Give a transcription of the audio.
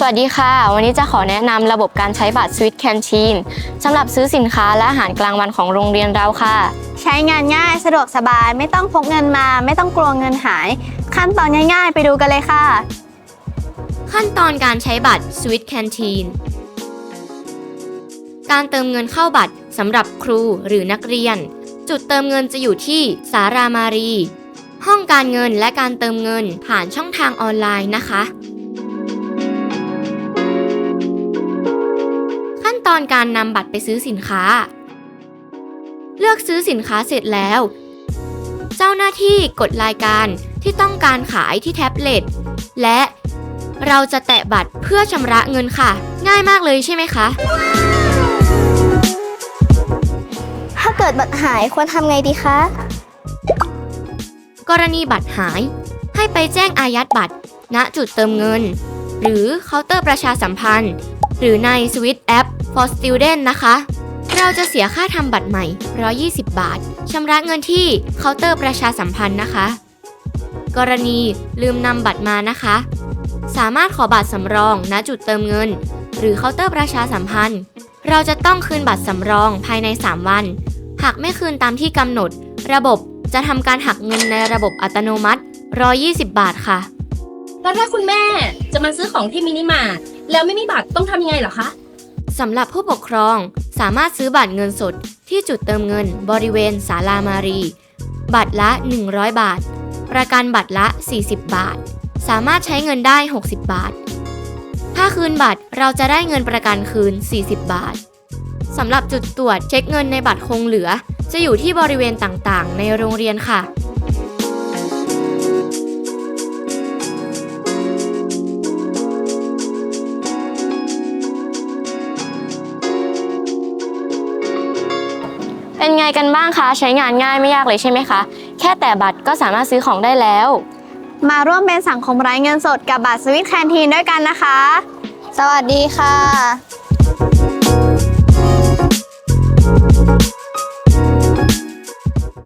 สวัสดีค่ะ วันนี้จะขอแนะนำระบบการใช้บัตร Sweet Canteen สำหรับซื้อสินค้าและอาหารกลางวันของโรงเรียนเราค่ะ ใช้งานง่ายสะดวกสบาย ไม่ต้องพกเงินมา ไม่ต้องกลัวเงินหาย ขั้นตอนง่าย ๆ ไปดูกันเลยค่ะ ขั้นตอนการใช้บัตร Sweet Canteen การเติมเงินเข้าบัตรสำหรับครูหรือนักเรียน จุดเติมเงินจะอยู่ที่สารามารี ห้องการเงินและการเติมเงินผ่านช่องทางออนไลน์นะคะ ตอนการนำบัตรไปซื้อสินค้า เลือกซื้อสินค้าเสร็จแล้ว เจ้าหน้าที่กดรายการที่ต้องการขายที่แท็บเล็ตและเราจะแตะบัตรเพื่อชำระเงินค่ะ ง่ายมากเลยใช่ไหมคะ ถ้าเกิดบัตรหายควรทำไงดีคะ กรณีบัตรหาย ให้ไปแจ้งอายัดบัตร ณจุดเติมเงิน หรือเคาน์เตอร์ประชาสัมพันธ์ หรือใน Switch App for Student นะคะ เราจะเสียค่าทำบัตรใหม่ 120 บาท ชำระเงินที่เคาน์เตอร์ประชาสัมพันธ์นะคะ กรณีลืมนำบัตรมานะคะ สามารถขอบัตรสำรองณจุดเติมเงิน หรือเคาน์เตอร์ประชาสัมพันธ์ เราจะต้องคืนบัตรสำรองภายใน 3 วัน หากไม่คืนตามที่กำหนด ระบบจะทำการหักเงินในระบบอัตโนมัติ 120 บาทค่ะ แล้วถ้าคุณแม่จะมาซื้อของที่มินิมาร์ท แล้วไม่มีบัตรต้องทำยังไงเหรอคะ สำหรับผู้ปกครองสามารถซื้อบัตรเงินสดที่จุดเติมเงินบริเวณศาลามารี บัตรละ 100 บาท ประกันบัตรละ 40 บาท สามารถใช้เงินได้ 60 บาท ถ้าคืนบัตรเราจะได้เงินประกันคืน 40 บาท สำหรับจุดตรวจเช็คเงินในบัตรคงเหลือ จะอยู่ที่บริเวณต่างๆ ในโรงเรียนค่ะ เป็นไงกันบ้างคะ ใช้งานง่ายไม่ยากเลยใช่ไหมคะ แค่แต่บัตรก็สามารถซื้อของได้แล้ว มาร่วมเป็นสังคมไร้เงินสดกับบัตรสวิตแคนทีนด้วยกันนะคะ สวัสดีค่ะ